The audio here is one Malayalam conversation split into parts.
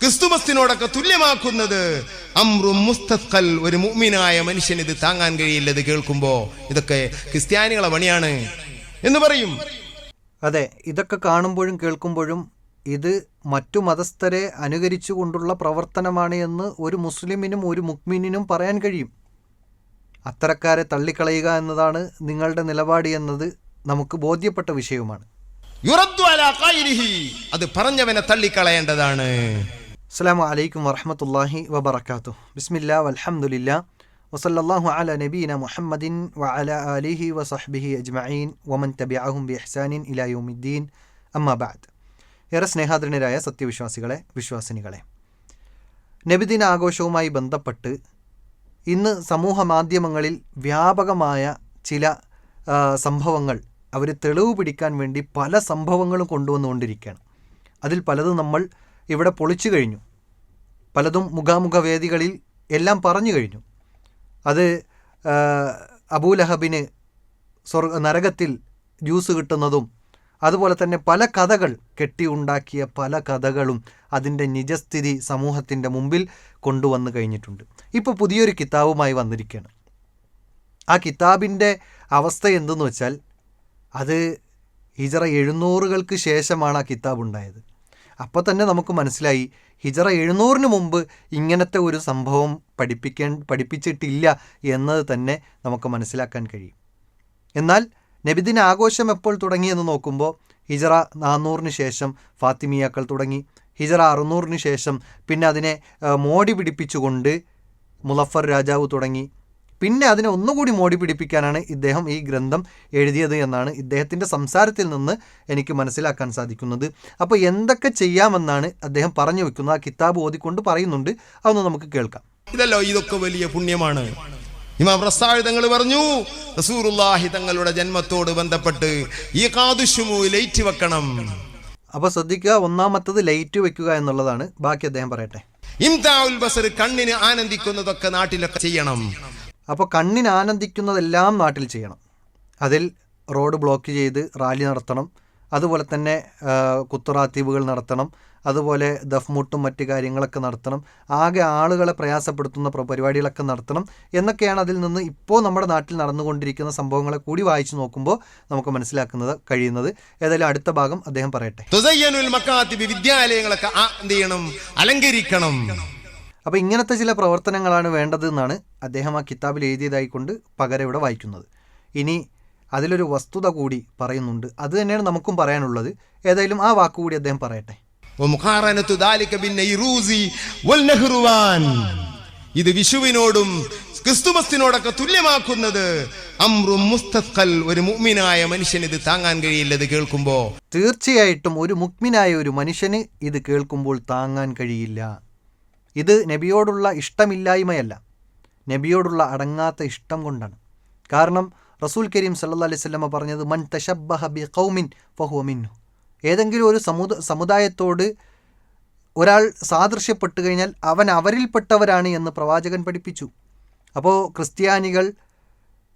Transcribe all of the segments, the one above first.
ക്രിസ്തുമസിനോടൊക്കെ തുല്യമാക്കുന്നത് അമ്രും മുസ്തഖൽ ഒരു മുഅ്മിനായ മനുഷ്യൻ ഇത് താങ്ങാൻ കഴിയില്ല ഇത് കേൾക്കുമ്പോ. ഇതൊക്കെ ക്രിസ്ത്യാനികളെ പണിയാണ്. എന്ന് പറയും. അതെ ഇതൊക്കെ കാണുമ്പോഴും കേൾക്കുമ്പോഴും ഇത് മറ്റു മതസ്ഥരെ അനുകരിച്ചുകൊണ്ടുള്ള പ്രവർത്തനമാണ് എന്ന് ഒരു മുസ്ലിമിനും ഒരു മുക്മിനും പറയാൻ കഴിയും. അത്തരക്കാരെ തള്ളിക്കളയുക എന്നതാണ് നിങ്ങളുടെ നിലപാട് എന്നത് നമുക്ക് ബോധ്യപ്പെട്ട വിഷയവുമാണ്. അത് പറഞ്ഞവനെ തള്ളിക്കളയേണ്ടതാണ്. അസ്സാം വലൈക്കും വറഹമത്തല്ലാഹി വബർക്കാത്തു ബിസ്മില്ല വലഹമുല്ല വസല്ലല്ലാഹു അല നബീന മുഹമ്മദിൻ വഅല അലിഹി വസഹ്ബിഹി അജ്മഈൻ വമൻ തബിഅഹും ബി ഇഹ്സാനിൻ ഇലാ യൗമിദ്ദീൻ. അമ്മാ ബഅദ്. ഏറെ സ്നേഹാദരനരായ സത്യവിശ്വാസികളെ വിശ്വാസിനികളെ. നബിദിന ആഘോഷവുമായി ബന്ധപ്പെട്ട് ഇന്ന് സമൂഹ മാധ്യമങ്ങളിൽ വ്യാപകമായ ചില സംഭവങ്ങൾ അവർ തെളിവ് പിടിക്കാൻ വേണ്ടി പല സംഭവങ്ങളും കൊണ്ടുവന്നുകൊണ്ടിരിക്കുകയാണ്. അതിൽ പലതും നമ്മൾ ഇവിടെ പൊളിച്ചു കഴിഞ്ഞു. പലതും മുഖാമുഖ വേദികളിൽ എല്ലാം പറഞ്ഞു കഴിഞ്ഞു. അത് അബൂലഹബിന് സ്വർഗ നരകത്തിൽ ജ്യൂസ് കിട്ടുന്നതും അതുപോലെ തന്നെ പല കഥകൾ കെട്ടിയുണ്ടാക്കിയ പല കഥകളും അതിന്റെ നിജസ്ഥിതി സമൂഹത്തിന്റെ മുമ്പിൽ കൊണ്ടുവന്നു കഴിഞ്ഞിട്ടുണ്ട്. ഇപ്പോൾ പുതിയൊരു കിതാബുമായി വന്നിരിക്കുകയാണ്. ആ കിതാബിന്റെ അവസ്ഥ എന്തെന്ന് വെച്ചാൽ അത് ഹിജറ എഴുന്നൂറുകൾക്ക് ശേഷമാണ് ആ കിതാബ് ഉണ്ടായത് അപ്പോൾ തന്നെ നമുക്ക് മനസ്സിലായി. ഹിജറ എഴുന്നൂറിന് മുമ്പ് ഇങ്ങനത്തെ ഒരു സംഭവം പഠിപ്പിക്കാൻ പഠിപ്പിച്ചിട്ടില്ല എന്നത് തന്നെ നമുക്ക് മനസ്സിലാക്കാൻ കഴിയും. എന്നാൽ നബിദിന ആഘോഷം എപ്പോൾ തുടങ്ങിയെന്ന് നോക്കുമ്പോൾ ഹിജറ നാനൂറിന് ശേഷം ഫാത്തിമിയാക്കൾ തുടങ്ങി. ഹിജറ അറുന്നൂറിന് ശേഷം പിന്നെ അതിനെ മോടി പിടിപ്പിച്ചുകൊണ്ട് മുലഫർ രാജാവ് തുടങ്ങി. പിന്നെ അതിനെ ഒന്നുകൂടി മോടി പിടിപ്പിക്കാനാണ് ഇദ്ദേഹം ഈ ഗ്രന്ഥം എഴുതിയത് എന്നാണ് ഇദ്ദേഹത്തിന്റെ സംസാരത്തിൽ നിന്ന് എനിക്ക് മനസ്സിലാക്കാൻ സാധിക്കുന്നത്. അപ്പോൾ എന്തൊക്കെ ചെയ്യാമെന്നാണ് അദ്ദേഹം പറഞ്ഞു വെക്കുന്നത്. ആ കിതാബ് ഓതിക്കൊണ്ട് പറയുന്നുണ്ട്. അതൊന്ന് നമുക്ക് കേൾക്കാം. ഇതല്ലോ ഇതൊക്കെ വലിയ പുണ്യമാണ്. ഇമാം റസാഴ് തങ്ങൾ പറഞ്ഞു റസൂറുല്ലാഹി തങ്ങളുടെ ജന്മത്തോട് ബന്ധപ്പെട്ട് ഈ കാതുഷുമു ലൈറ്റ് വെക്കണം. അപ്പോൾ ശ്രദ്ധിക്കുക ഒന്നാമത്തത് ലൈറ്റ് വെക്കുക എന്നുള്ളതാണ്. ബാക്കി അദ്ദേഹം പറയട്ടെ. ഇംതാഉൽ ബസർ കണ്ണിന് ആനന്ദിക്കുന്നതൊക്കെ നാട്ടിലൊക്കെ ചെയ്യണം. അപ്പോൾ കണ്ണിന് ആനന്ദിക്കുന്നതെല്ലാം നാട്ടിൽ ചെയ്യണം. അതിൽ റോഡ് ബ്ലോക്ക് ചെയ്ത് റാലി നടത്തണം. അതുപോലെ തന്നെ കുത്തുറാത്തീവുകൾ നടത്തണം. അതുപോലെ ദഫ്മുട്ടും മറ്റ് കാര്യങ്ങളൊക്കെ നടത്തണം. ആകെ ആളുകളെ പ്രയാസപ്പെടുത്തുന്ന പരിപാടികളൊക്കെ നടത്തണം. എന്നൊക്കെയാണ് അതിൽ നിന്ന് ഇപ്പോൾ നമ്മുടെ നാട്ടിൽ നടന്നുകൊണ്ടിരിക്കുന്ന സംഭവങ്ങളെ കൂടി വായിച്ചു നോക്കുമ്പോൾ നമുക്ക് മനസ്സിലാക്കുന്നത് കഴിയുന്നത്. ഏതായാലും അടുത്ത ഭാഗം അദ്ദേഹം പറയട്ടെ. വിദ്യാലയങ്ങളൊക്കെ എന്ത് ചെയ്യണം? അലങ്കരിക്കണം. അപ്പോൾ ഇങ്ങനത്തെ ചില പ്രവർത്തനങ്ങളാണ് വേണ്ടതെന്നാണ് അദ്ദേഹം ആ കിതാബിൽ എഴുതിയതായിക്കൊണ്ട് പകരം ഇവിടെ വായിക്കുന്നത്. ഇനി അതിലൊരു വസ്തുത കൂടി പറയുന്നുണ്ട്. അത് തന്നെയാണ് നമുക്കും പറയാനുള്ളത്. ഏതായാലും ആ വാക്കുകൂടി അദ്ദേഹം പറയട്ടെ. ഇത് വിഷുവിനോടും ക്രിസ്തുമസ്തിനോടൊക്കെ തുല്യമാക്കുന്നത് അമ്രും മുസ്തഖൽ ഒരു മുഗ്മിനായ മനുഷ്യന് ഇത് താങ്ങാൻ കഴിയില്ലത് കേൾക്കുമ്പോൾ തീർച്ചയായിട്ടും ഒരു മുഗ്മിനായ ഒരു മനുഷ്യന് ഇത് കേൾക്കുമ്പോൾ താങ്ങാൻ കഴിയില്ല. ഇത് നബിയോടുള്ള ഇഷ്ടമില്ലായ്മയല്ല. നബിയോടുള്ള അടങ്ങാത്ത ഇഷ്ടം കൊണ്ടാണ്. കാരണം റസൂൽ കരീം സല്ലാ അലൈഹി സ്വലമ പറഞ്ഞത് മൻ തശബ്ബഹ ബി കൗമിൻ ഫഹുവ മിൻഹു. ഏതെങ്കിലും ഒരു സമുദ സമുദായത്തോട് ഒരാൾ സാദൃശ്യപ്പെട്ടു കഴിഞ്ഞാൽ അവൻ അവരിൽപ്പെട്ടവരാണ് എന്ന് പ്രവാചകൻ പഠിപ്പിച്ചു. അപ്പോൾ ക്രിസ്ത്യാനികൾ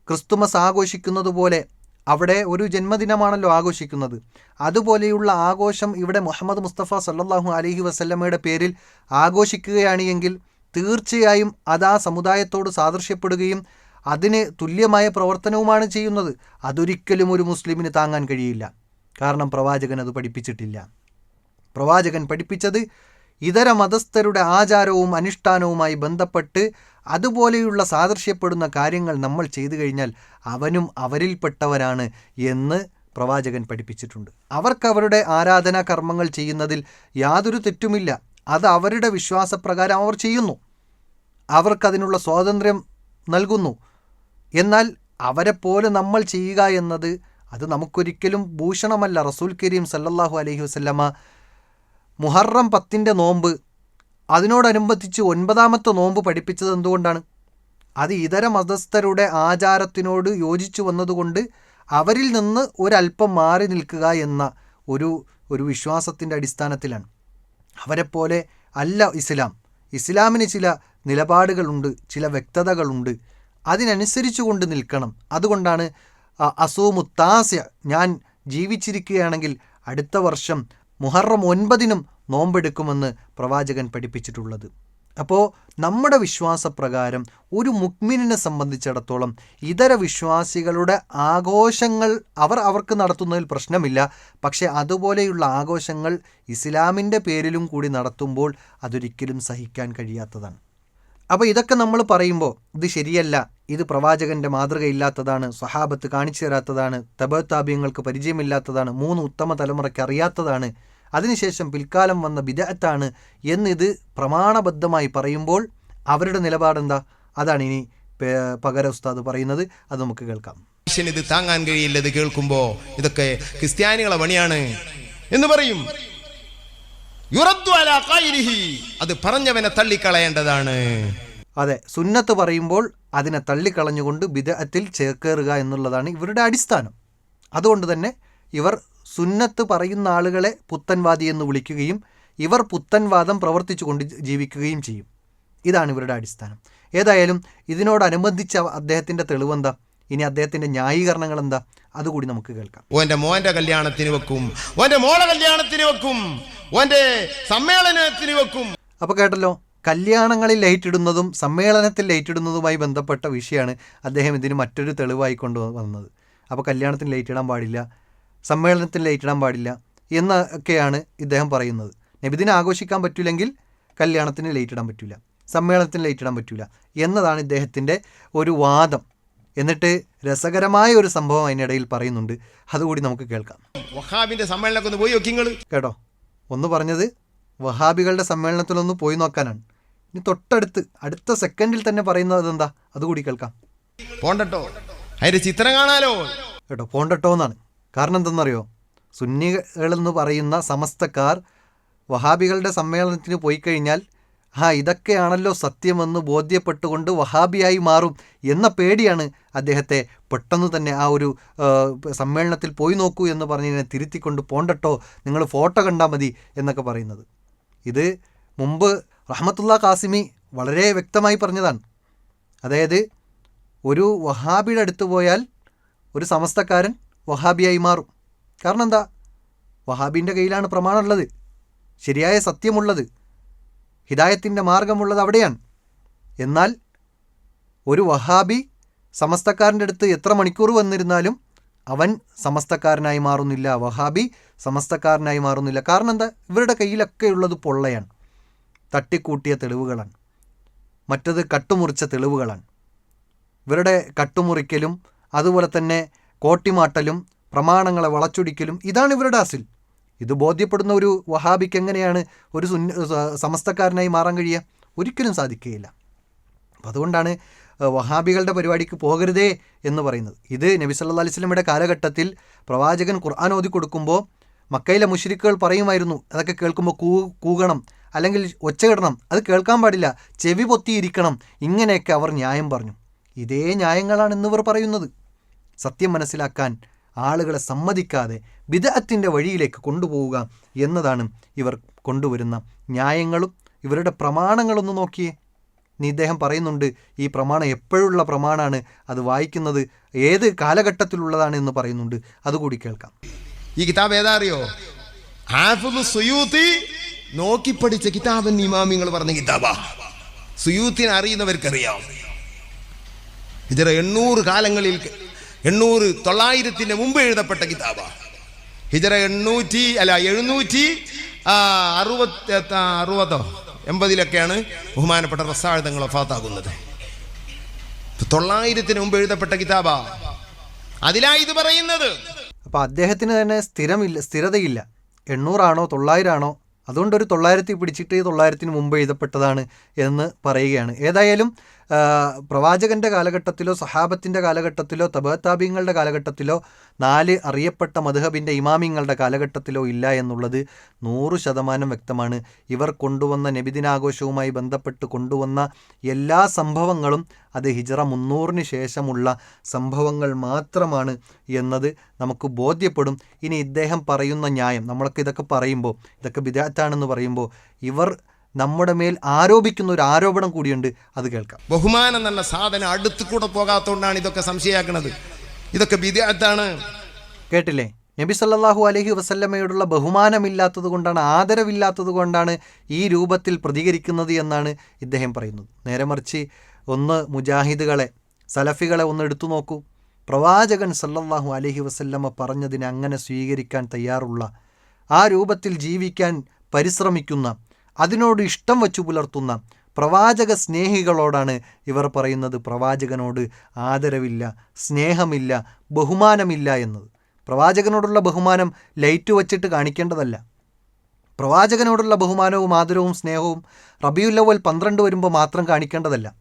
ക്രിസ്തുമസ് ആഘോഷിക്കുന്നത് പോലെ അവിടെ ഒരു ജന്മദിനമാണല്ലോ ആഘോഷിക്കുന്നത്. അതുപോലെയുള്ള ആഘോഷം ഇവിടെ മുഹമ്മദ് മുസ്തഫ സല്ലാഹു അലഹി വസല്ലമയുടെ പേരിൽ ആഘോഷിക്കുകയാണ് എങ്കിൽ തീർച്ചയായും അത് ആ സമുദായത്തോട് സാദൃശ്യപ്പെടുകയും അതിന് തുല്യമായ പ്രവർത്തനവുമാണ് ചെയ്യുന്നത്. അതൊരിക്കലും ഒരു മുസ്ലിമിന് താങ്ങാൻ കഴിയില്ല. കാരണം പ്രവാചകൻ അത് പഠിപ്പിച്ചിട്ടില്ല. പ്രവാചകൻ പഠിപ്പിച്ചത് ഇതര മതസ്ഥരുടെ ആചാരവും അനുഷ്ഠാനവുമായി ബന്ധപ്പെട്ട് അതുപോലെയുള്ള സാദൃശ്യപ്പെടുന്ന കാര്യങ്ങൾ നമ്മൾ ചെയ്തു കഴിഞ്ഞാൽ അവനും അവരിൽപ്പെട്ടവരാണ് എന്ന് പ്രവാചകൻ പഠിപ്പിച്ചിട്ടുണ്ട്. അവർക്ക് അവരുടെ ആരാധനാ കർമ്മങ്ങൾ ചെയ്യുന്നതിൽ യാതൊരു തെറ്റുമില്ല. അത് അവരുടെ വിശ്വാസപ്രകാരം അവർ ചെയ്യുന്നു. അവർക്കതിനുള്ള സ്വാതന്ത്ര്യം നൽകുന്നു. എന്നാൽ അവരെപ്പോലെ നമ്മൾ ചെയ്യുക എന്നത് അത് നമുക്കൊരിക്കലും ഭൂഷണമല്ല. റസൂൽ കരീം സല്ലല്ലാഹു അലൈഹി വസല്ലമ മുഹറം പത്തിന്റെ നോമ്പ്. അതിനോടനുബന്ധിച്ച് ഒൻപതാമത്തെ നോമ്പ് പഠിപ്പിച്ചത് എന്തുകൊണ്ടാണ്? അത് ഇതര മതസ്ഥരുടെ ആചാരത്തിനോട് യോജിച്ചു വന്നതുകൊണ്ട് അവരിൽ നിന്ന് ഒരല്പം മാറി നിൽക്കുക എന്ന ഒരു ഒരു വിശ്വാസത്തിന്റെ അടിസ്ഥാനത്തിലാണ്. അവരെപ്പോലെ അല്ല ഇസ്ലാം. ഇസ്ലാമിന് ചില നിലപാടുകളുണ്ട് ചില വ്യക്തതകളുണ്ട്. അതിനനുസരിച്ചു കൊണ്ട് നിൽക്കണം. അതുകൊണ്ടാണ് അസൂമുത്താസ്യ ഞാൻ ജീവിച്ചിരിക്കുകയാണെങ്കിൽ അടുത്ത വർഷം മുഹറം ഒൻപതിനും നോമ്പെടുക്കുമെന്ന് പ്രവാചകൻ പഠിപ്പിച്ചിട്ടുള്ളത്. അപ്പോൾ നമ്മുടെ വിശ്വാസപ്രകാരം ഒരു മുക്മിനെ സംബന്ധിച്ചിടത്തോളം ഇതര വിശ്വാസികളുടെ ആഘോഷങ്ങൾ അവർ അവർക്ക് നടത്തുന്നതിൽ പ്രശ്നമില്ല. പക്ഷേ അതുപോലെയുള്ള ആഘോഷങ്ങൾ ഇസ്ലാമിന്റെ പേരിലും കൂടി നടത്തുമ്പോൾ അതൊരിക്കലും സഹിക്കാൻ കഴിയാത്തതാണ്. അപ്പോൾ ഇതൊക്കെ നമ്മൾ പറയുമ്പോൾ ഇത് ശരിയല്ല ഇത് പ്രവാചകന്റെ മാതൃകയില്ലാത്തതാണ് സ്വഹാബത്ത് കാണിച്ചു തരാത്തതാണ് തബത്താബ്യങ്ങൾക്ക് പരിചയമില്ലാത്തതാണ് മൂന്ന് ഉത്തമ തലമുറയ്ക്ക് അറിയാത്തതാണ് അതിനുശേഷം പിൽക്കാലം വന്ന ബിദഅത്താണ് എന്നിത് പ്രമാണബദ്ധമായി പറയുമ്പോൾ അവരുടെ നിലപാടെന്താ? അതാണ് ഇനി പകര ഉസ്താദ് പറയുന്നത്. അത് നമുക്ക് കേൾക്കാം. മനുഷ്യന് ഇത് താങ്ങാൻ കഴിയില്ല ഇത് കേൾക്കുമ്പോ ഇതൊക്കെ ക്രിസ്ത്യാനികളെ പണിയാണ് എന്ന് പറയും. അത് പറഞ്ഞവനെ തള്ളിക്കളയേണ്ടതാണ്. അതെ സുന്നത്ത് പറയുമ്പോൾ അതിനെ തള്ളിക്കളഞ്ഞുകൊണ്ട് ബിദഅത്തിൽ ചേക്കേറുക എന്നുള്ളതാണ് ഇവരുടെ അടിസ്ഥാനം. അതുകൊണ്ട് തന്നെ ഇവർ സുന്നത്ത് പറയുന്ന ആളുകളെ പുത്തൻവാദി എന്ന് വിളിക്കുകയും ഇവർ പുത്തൻവാദം പ്രവർത്തിച്ചുകൊണ്ട് ജീവിക്കുകയും ചെയ്യും. ഇതാണ് ഇവരുടെ അടിസ്ഥാനം. ഏതായാലും ഇതിനോടനുബന്ധിച്ച അദ്ദേഹത്തിന്റെ തെളിവെന്താ? ഇനി അദ്ദേഹത്തിന്റെ ന്യായീകരണങ്ങൾ എന്താ അതുകൂടി നമുക്ക് കേൾക്കാം. ഓന്റെ മോന്റെ കല്യാണത്തിന് വെക്കും. ഓന്റെ മോളെ കല്യാണത്തിന് വെക്കും. ഓന്റെ സമ്മേളനത്തിന് വെക്കും. അപ്പൊ കേട്ടല്ലോ കല്യാണങ്ങളിൽ ലൈറ്റിടുന്നതും സമ്മേളനത്തിൽ ലൈറ്റിടുന്നതുമായി ബന്ധപ്പെട്ട വിഷയമാണ് അദ്ദേഹം ഇതിന് മറ്റൊരു തെളിവായി കൊണ്ടുവന്നത്. അപ്പോൾ കല്യാണത്തിന് ലൈറ്റ് ഇടാൻ പാടില്ല. സമ്മേളനത്തിന് ലൈറ്റ് ഇടാൻ പാടില്ല എന്നൊക്കെയാണ് ഇദ്ദേഹം പറയുന്നത്. നബിദിനെ ആഘോഷിക്കാൻ പറ്റില്ലെങ്കിൽ കല്യാണത്തിന് ലൈറ്റ്ടാൻ പറ്റില്ല സമ്മേളനത്തിന് ലൈറ്റ്ടാൻ പറ്റില്ല എന്നതാണ് ഇദ്ദേഹത്തിന്റെ ഒരു വാദം. എന്നിട്ട് രസകരമായ ഒരു സംഭവം അതിനിടയിൽ പറയുന്നുണ്ട്. അതുകൂടി നമുക്ക് കേൾക്കാം. വഹാബിന്റെ സമ്മേളനമൊക്കെ ഒന്ന് പോയി നോക്കിങ്ങൾ കേട്ടോ ഒന്ന് പറഞ്ഞത് വഹാബികളുടെ സമ്മേളനത്തിലൊന്ന് പോയി നോക്കാനാണ്. ഇനി തൊട്ടടുത്ത് അടുത്ത സെക്കൻഡിൽ തന്നെ പറയുന്നത് എന്താ അതുകൂടി കേൾക്കാം. പോണ്ടട്ടോ? അതിന്റെ ചിത്രം കാണാലോ? കേട്ടോ പോണ്ടട്ടോ എന്നാണ്. കാരണം എന്തെന്നറിയോ സുന്നികളെന്ന് പറയുന്ന സമസ്തക്കാർ വഹാബികളുടെ സമ്മേളനത്തിന് പോയി കഴിഞ്ഞാൽ ആ ഇതൊക്കെയാണല്ലോ സത്യമെന്ന് ബോധ്യപ്പെട്ടുകൊണ്ട് വഹാബിയായി മാറും എന്ന പേടിയാണ് അദ്ദേഹത്തെ പെട്ടെന്ന് തന്നെ ആ ഒരു സമ്മേളനത്തിൽ പോയി നോക്കൂ എന്ന് പറഞ്ഞതിനെ തിരുത്തിക്കൊണ്ട് പോണ്ടട്ടോ നിങ്ങൾ ഫോട്ടോ കണ്ടാൽ മതി എന്നൊക്കെ പറയുന്നത്. ഇത് മുമ്പ് റഹ്മത്തുള്ള കാസിമി വളരെ വ്യക്തമായി പറഞ്ഞതാണ്. അതായത് ഒരു വഹാബിയുടെ അടുത്ത് പോയാൽ ഒരു സമസ്തക്കാരൻ വഹാബിയായി മാറും. കാരണം എന്താ? വഹാബിന്റെ കയ്യിലാണ് പ്രമാണമുള്ളത്. ശരിയായ സത്യമുള്ളത്. ഹിദായത്തിന്റെ മാർഗമുള്ളത് അവിടെയാണ്. എന്നാൽ ഒരു വഹാബി സമസ്തക്കാരന്റെ അടുത്ത് എത്ര മണിക്കൂർ വന്നിരുന്നാലും അവൻ സമസ്തക്കാരനായി മാറുന്നില്ല. വഹാബി സമസ്തക്കാരനായി മാറുന്നില്ല. കാരണം എന്താ? ഇവരുടെ കയ്യിലൊക്കെ ഉള്ളത് പൊള്ളയാണ്. തട്ടിക്കൂട്ടിയ തെളിവുകളാണ്. മറ്റത് കട്ടുമുറിച്ച തെളിവുകളാണ്. ഇവരുടെ കട്ടുമുറിക്കലും അതുപോലെ തന്നെ കോട്ടിമാട്ടലും പ്രമാണങ്ങളെ വളച്ചൊടിക്കലും ഇതാണ് ഇവരുടെ അസിൽ. ഇത് ബോധ്യപ്പെടുന്ന ഒരു വഹാബിക്ക് എങ്ങനെയാണ് ഒരു സമസ്തക്കാരനായി മാറാൻ കഴിയുക? ഒരിക്കലും സാധിക്കുകയില്ല. അപ്പം അതുകൊണ്ടാണ് വഹാബികളുടെ പരിപാടിക്ക് പോകരുതേ എന്ന് പറയുന്നത്. ഇത് നബി സല്ലാ അലൈഹി സ്വലമിയുടെ കാലഘട്ടത്തിൽ പ്രവാചകൻ ഖുർആൻ ഓതി കൊടുക്കുമ്പോൾ മക്കയിലെ മുഷരിക്കുകൾ പറയുമായിരുന്നു. അതൊക്കെ കേൾക്കുമ്പോൾ കൂ കൂകണം അല്ലെങ്കിൽ ഒച്ചകിടണം അത് കേൾക്കാൻ പാടില്ല. ചെവി പൊത്തിയിരിക്കണം. ഇങ്ങനെയൊക്കെ അവർ ന്യായം പറഞ്ഞു. ഇതേ ന്യായങ്ങളാണ് ഇന്നിവർ പറയുന്നത്. സത്യം മനസ്സിലാക്കാൻ ആളുകളെ സമ്മതിക്കാതെ വിദഗ്ധത്തിന്റെ വഴിയിലേക്ക് കൊണ്ടുപോവുക എന്നതാണ് ഇവർ കൊണ്ടുവരുന്ന ന്യായങ്ങളും ഇവരുടെ പ്രമാണങ്ങളൊന്ന് നോക്കിയേ. നീ ഇദ്ദേഹം പറയുന്നുണ്ട് ഈ പ്രമാണം എപ്പോഴുള്ള പ്രമാണമാണ് അത് വായിക്കുന്നത് ഏത് കാലഘട്ടത്തിലുള്ളതാണ് എന്ന് പറയുന്നുണ്ട്. അതുകൂടി കേൾക്കാം. ഈ കിതാബ് ഏതാ അറിയോ? നോക്കി പഠിച്ച കിതാബ് ഇമാമിങ്ങൾ പറഞ്ഞ കിതാബാ. സുയൂത്തിനെ അറിയുന്നവർക്കറിയാം. ഇതര എണ്ണൂറ് കാലങ്ങളിൽ എണ്ണൂറ് തൊള്ളായിരത്തിന് മുമ്പ് എഴുതപ്പെട്ട കിതാബാണ് ഹിജറ എണ്ണൂറ്റി അല്ല എഴുന്നൂറ്റി അറുപത്തി അറുപതോ എൺപതിലൊക്കെയാണ് ബഹുമാനപ്പെട്ട റസാഴുതങ്ങൾ ഒഫാത്താകുന്നത് തൊള്ളായിരത്തിന് മുമ്പ് എഴുതപ്പെട്ട കിതാബാ. അതിലാ ഇത് പറയുന്നത്. അപ്പൊ അദ്ദേഹത്തിന് തന്നെ സ്ഥിരമില്ല സ്ഥിരതയില്ല. എണ്ണൂറാണോ തൊള്ളായിരമാണോ അതുകൊണ്ട് ഒരു തൊള്ളായിരത്തി പിടിച്ചിട്ട് തൊള്ളായിരത്തിന് മുമ്പ് എഴുതപ്പെട്ടതാണ് എന്ന് പറയുകയാണ്. ഏതായാലും പ്രവാചകന്റെ കാലഘട്ടത്തിലോ സഹാബത്തിന്റെ കാലഘട്ടത്തിലോ തബത്താബിങ്ങളുടെ കാലഘട്ടത്തിലോ നാല് അറിയപ്പെട്ട മധുഹബിന്റെ ഇമാമിങ്ങളുടെ കാലഘട്ടത്തിലോ ഇല്ല എന്നുള്ളത് നൂറ് ശതമാനം വ്യക്തമാണ്. ഇവർ കൊണ്ടുവന്ന നബിദിനാഘോഷവുമായി ബന്ധപ്പെട്ട് കൊണ്ടുവന്ന എല്ലാ സംഭവങ്ങളും അത് ഹിജറ മുന്നൂറിന് ശേഷമുള്ള സംഭവങ്ങൾ മാത്രമാണ് എന്നത് നമുക്ക് ബോധ്യപ്പെടും. ഇനി ഇദ്ദേഹം പറയുന്ന ന്യായം നമ്മളൊക്കെ ഇതൊക്കെ പറയുമ്പോൾ ഇതൊക്കെ വിദാറ്റാണെന്ന് പറയുമ്പോൾ ഇവർ നമ്മുടെ മേൽ ആരോപിക്കുന്ന ഒരു ആരോപണം കൂടിയുണ്ട് അത് കേൾക്കാം. ബഹുമാനം എന്ന സാധനം അടുത്ത് കൂടെ പോകാത്തതുകൊണ്ടാണ് ഇതൊക്കെ സംശയാക്കുന്നത് ഇതൊക്കെ വിദ്യാർത്ഥാണ് കേട്ടില്ലേ? നബി സല്ലാഹു അലഹി വസല്ലമ്മയോടുള്ള ബഹുമാനമില്ലാത്തത് കൊണ്ടാണ് ആദരവില്ലാത്തത് കൊണ്ടാണ് ഈ രൂപത്തിൽ പ്രതികരിക്കുന്നത് എന്നാണ് ഇദ്ദേഹം പറയുന്നത്. നേരെ മറിച്ച് ഒന്ന് മുജാഹിദുകളെ സലഫികളെ ഒന്ന് എടുത്തു നോക്കൂ. പ്രവാചകൻ സല്ലാഹു അലഹി വസല്ലമ്മ പറഞ്ഞതിനെ അങ്ങനെ സ്വീകരിക്കാൻ തയ്യാറുള്ള ആ രൂപത്തിൽ ജീവിക്കാൻ പരിശ്രമിക്കുന്ന അതിനോട് ഇഷ്ടം വച്ചു പുലർത്തുന്ന പ്രവാചക സ്നേഹികളോടാണ് ഇവർ പറയുന്നത്. പ്രവാചകനോട് ആദരവില്ല സ്നേഹമില്ല ബഹുമാനമില്ല എന്നത്. പ്രവാചകനോടുള്ള ബഹുമാനം ലൈറ്റ് വച്ചിട്ട് കാണിക്കേണ്ടതല്ല. പ്രവാചകനോടുള്ള ബഹുമാനവും ആദരവും സ്നേഹവും റബിയുല്ലവൽ പന്ത്രണ്ട് വരുമ്പോൾ മാത്രം കാണിക്കേണ്ടതല്ല.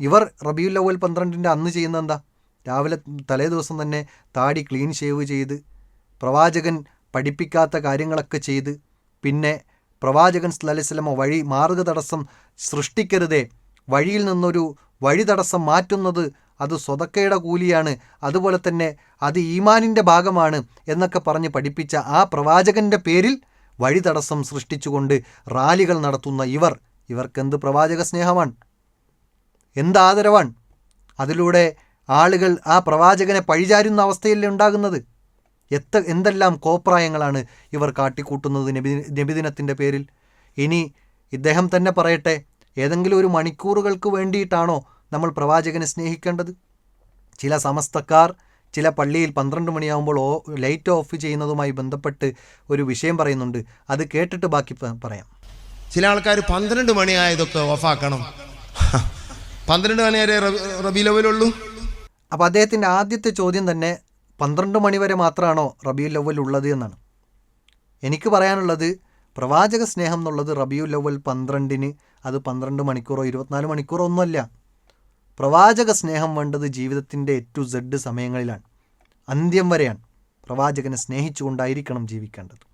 ഇവർ റബിയുല്ലവൽ പന്ത്രണ്ടിന്റെ അന്ന് ചെയ്യുന്ന എന്താ? രാവിലെ തലേ ദിവസം തന്നെ താടി ക്ലീൻ ഷേവ് ചെയ്ത് പ്രവാചകൻ പഠിപ്പിക്കാത്ത കാര്യങ്ങളൊക്കെ ചെയ്ത് പിന്നെ പ്രവാചകൻ സ്ലലിസ്ലമോ വഴി മാർഗ തടസ്സം സൃഷ്ടിക്കരുതേ. വഴിയിൽ നിന്നൊരു വഴി തടസ്സം മാറ്റുന്നത് അത് സ്വതക്കയുടെ കൂലിയാണ്. അതുപോലെ തന്നെ അത് ഈമാനിന്റെ ഭാഗമാണ് എന്നൊക്കെ പറഞ്ഞ് പഠിപ്പിച്ച ആ പ്രവാചകന്റെ പേരിൽ വഴി തടസ്സം സൃഷ്ടിച്ചുകൊണ്ട് റാലികൾ നടത്തുന്ന ഇവർ. ഇവർക്കെന്ത് പ്രവാചക സ്നേഹമാണ് എന്ത് ആദരവാണ് അതിലൂടെ ആളുകൾ ആ പ്രവാചകനെ പഴിചാരുന്ന അവസ്ഥയല്ലേ ഉണ്ടാകുന്നത്? എത്ര എന്തെല്ലാം കോപ്രായങ്ങളാണ് ഇവർ കാട്ടിക്കൂട്ടുന്നത് നബി നബിദിനത്തിന്റെ പേരിൽ? ഇനി ഇദ്ദേഹം തന്നെ പറയട്ടെ ഏതെങ്കിലും ഒരു മണിക്കൂറുകൾക്ക് വേണ്ടിയിട്ടാണോ നമ്മൾ പ്രവാചകനെ സ്നേഹിക്കേണ്ടത്? ചില സമസ്തക്കാർ ചില പള്ളിയിൽ പന്ത്രണ്ട് മണിയാകുമ്പോൾ ഓ ലൈറ്റ് ഓഫ് ചെയ്യുന്നതുമായി ബന്ധപ്പെട്ട് ഒരു വിഷയം പറയുന്നുണ്ട്. അത് കേട്ടിട്ട് ബാക്കി പറയാം. ചില ആൾക്കാർ പന്ത്രണ്ട് മണിയായതൊക്കെ ഓഫാക്കണം. പന്ത്രണ്ട് മണി വരെ റബി ലെവലുള്ളൂ അപ്പോൾ അദ്ദേഹത്തിന്റെ ആദ്യത്തെ ചോദ്യം തന്നെ പന്ത്രണ്ട് മണിവരെ മാത്രമാണോ റബിയുൽ ലവൽ ഉള്ളത് എന്നാണ്. എനിക്ക് പറയാനുള്ളത് പ്രവാചക സ്നേഹം എന്നുള്ളത് റബിയുൽ ലവൽ പന്ത്രണ്ടിന് അത് പന്ത്രണ്ട് മണിക്കൂറോ ഇരുപത്തിനാല് മണിക്കൂറോ ഒന്നുമല്ല. പ്രവാചക സ്നേഹം വേണ്ടത് ജീവിതത്തിന്റെ എ ടു സെഡ് സമയങ്ങളിലാണ്. അന്ത്യം വരെയാണ് പ്രവാചകനെ സ്നേഹിച്ചുകൊണ്ടായിരിക്കണം ജീവിക്കേണ്ടത്.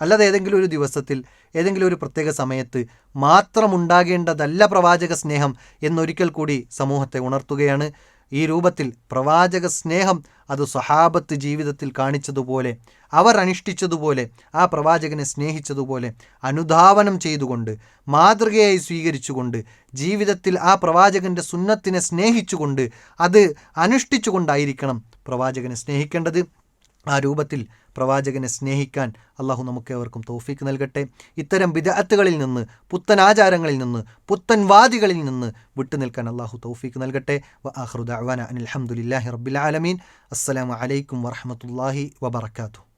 അല്ലാതെ ഏതെങ്കിലും ഒരു ദിവസത്തിൽ ഏതെങ്കിലും ഒരു പ്രത്യേക സമയത്ത് മാത്രമുണ്ടാകേണ്ടതല്ല പ്രവാചക സ്നേഹം എന്നൊരിക്കൽ കൂടി സമൂഹത്തെ ഉണർത്തുകയാണ് ഈ രൂപത്തിൽ പ്രവാചക സ്നേഹം അത് സഹാബത്ത് ജീവിതത്തിൽ കാണിച്ചതുപോലെ അവർ അനുഷ്ഠിച്ചതുപോലെ ആ പ്രവാചകനെ സ്നേഹിച്ചതുപോലെ അനുധാവനം ചെയ്തുകൊണ്ട് മാതൃകയായി സ്വീകരിച്ചുകൊണ്ട് ജീവിതത്തിൽ ആ പ്രവാചകന്റെ സുന്നത്തിനെ സ്നേഹിച്ചുകൊണ്ട് അത് അനുഷ്ഠിച്ചുകൊണ്ടായിരിക്കണം പ്രവാചകനെ സ്നേഹിക്കേണ്ടത്. ആ രൂപത്തിൽ പ്രവാചകനെ സ്നേഹിക്കാൻ അള്ളാഹു നമുക്കേവർക്കും തൗഫീക്ക് നൽകട്ടെ. ഇത്തരം വിദഗ്ധകളിൽ നിന്ന് പുത്തൻ ആചാരങ്ങളിൽ നിന്ന് പുത്തൻ വാദികളിൽ നിന്ന് വിട്ടുനിൽക്കാൻ അള്ളാഹു തൗഫീക്ക് നൽകട്ടെ. വ ആഹ്റുദ് അവാന അനിൽ അഹമ്മദില്ലാഹി റബ്ബിൽ ആലമീൻ. അസ്സലാമു അലൈക്കും വറഹമത്തല്ലാഹി വബർക്കാത്തു